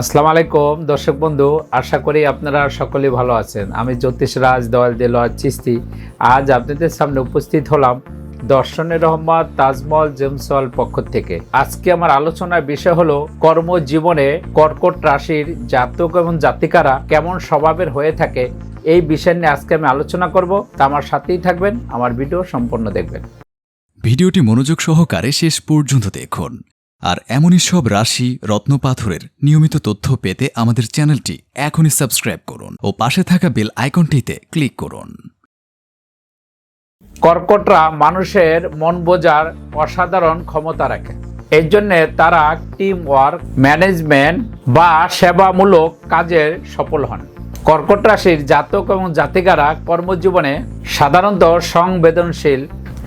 আসসালামু আলাইকুম, দর্শক বন্ধু, আশা করি আপনারা সকলেই ভালো আছেন। আমি জ্যোতিষ রাজ, দয়াল দেলোয়ার চিস্তি আজ আপনাদের সামনে উপস্থিত হলাম দর্শনের রহমত, তাজমহল জেমসল পক্ষ থেকে। আজকে আমার আলোচনার বিষয় হলো কর্মজীবনে কর্কট রাশির জাতক এবং জাতিকারা কেমন স্বভাবের হয়ে থাকে। এই বিষয় নিয়ে আজকে আমি আলোচনা করব। তা আমার সাথেই থাকবেন, আমার ভিডিও সম্পূর্ণ দেখবেন। ভিডিওটি মনোযোগ সহকারে শেষ পর্যন্ত দেখুন। আর এমনই সব রাশি রত্নপাথরের নিয়মিত তথ্য পেতে আমাদের চ্যানেলটি এখনই সাবস্ক্রাইব করুন ও পাশে থাকা বেল আইকনটিতে ক্লিক করুন। কর্কটরা মানুষের মন বোঝার অসাধারণ ক্ষমতা রাখে। এর জন্য তারা টিম ওয়ার্ক ম্যানেজমেন্ট বা সেবামূলক কাজের সফল হন। কর্কট রাশির জাতক এবং জাতিকারা কর্মজীবনে সাধারণত সংবেদনশীল,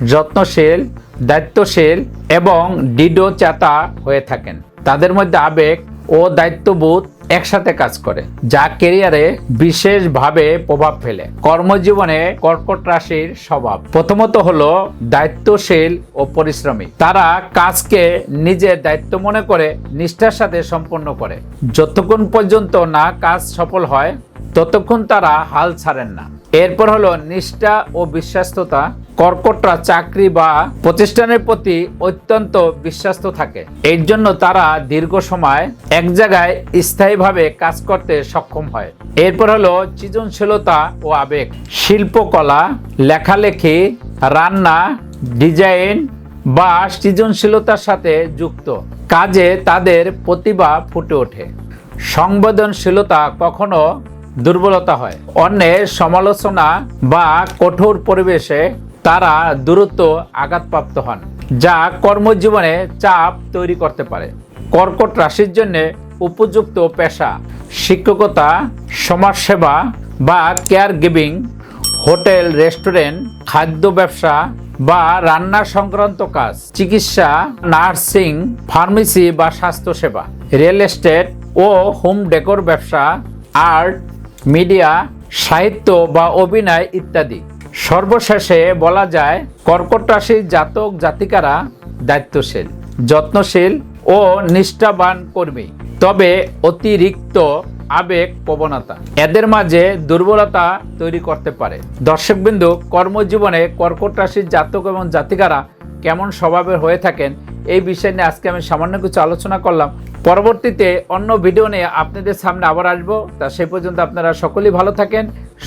যত্নশীল, দায়িত্বশীল এবং ডিডো চেতা হয়ে থাকেন। তাদের মধ্যে আবেগ ও দায়িত্ববোধ একসাথে কাজ করে, যা কেরিয়ারে বিশেষভাবে প্রভাব ফেলে। কর্মজীবনে কর্কট রাশির স্বভাব। প্রথমত হলো দায়িত্বশীল ও পরিশ্রমী। তারা কাজকে নিজের দায়িত্ব মনে করে, নিষ্ঠার সাথে সম্পন্ন করে। যতক্ষণ পর্যন্ত না কাজ সফল হয়, ততক্ষণ তারা হাল ছাড়েন না। এরপর হলো নিষ্ঠা ও বিশ্বাস্ততা। কর্কটরা চাকরি বা প্রতিষ্ঠানের প্রতি অত্যন্ত বিশ্বাস্ত থাকে। এর জন্য তারা দীর্ঘ সময় এক জায়গায় স্থায়ীভাবে কাজ করতে সক্ষম হয়। এরপর হলো সৃজনশীলতা ও আবেগ। শিল্পকলা, লেখালেখি, রান্না, ডিজাইন বা সৃজনশীলতার সাথে যুক্ত। কাজে তাদের প্রতিভা ফুটে ওঠে। সংবেদনশীলতা কখনো দুর্বলতা হয়। অন্যের সমালোচনা বা কঠোর পরিবেশে তারা দ্রুত আঘাতপ্রাপ্ত হন, যা কর্মজীবনে চাপ তৈরি করতে পারে। কর্কট রাশির জন্য উপযুক্ত পেশা, শিক্ষকতা, সমাজসেবা বা কেয়ার গিভিং হোটেল, রেস্টুরেন্ট, খাদ্য ব্যবসা বা রান্না সংক্রান্ত কাজ, চিকিৎসা, নার্সিং, ফার্মেসি বা স্বাস্থ্যসেবা, রিয়েল এস্টেট ও হোম ডেকোর ব্যবসা, আর্ট, মিডিয়া, সাহিত্য বা অভিনয় ইত্যাদি। সর্বশেষে বলা যায় কর্কট রাশির জাতক জাতিকারা দায়িত্বশীল, যত্নশীল ও নিষ্ঠাবান কর্মী। তবে অতিরিক্ত আবেগ প্রবণতা এদের মাঝে দুর্বলতা তৈরি করতে পারে। দর্শকবিন্দু, কর্মজীবনে কর্কট রাশির জাতক এবং জাতিকারা কেমন স্বভাবের হয়ে থাকেন এই বিষয় নিয়ে আজকে আমি সামান্য কিছু আলোচনা করলাম। পরবর্তীতে অন্য ভিডিও নিয়ে আপনাদের সামনে আবার আসব। তা সেই পর্যন্ত আপনারা সকলেই ভালো থাকেন।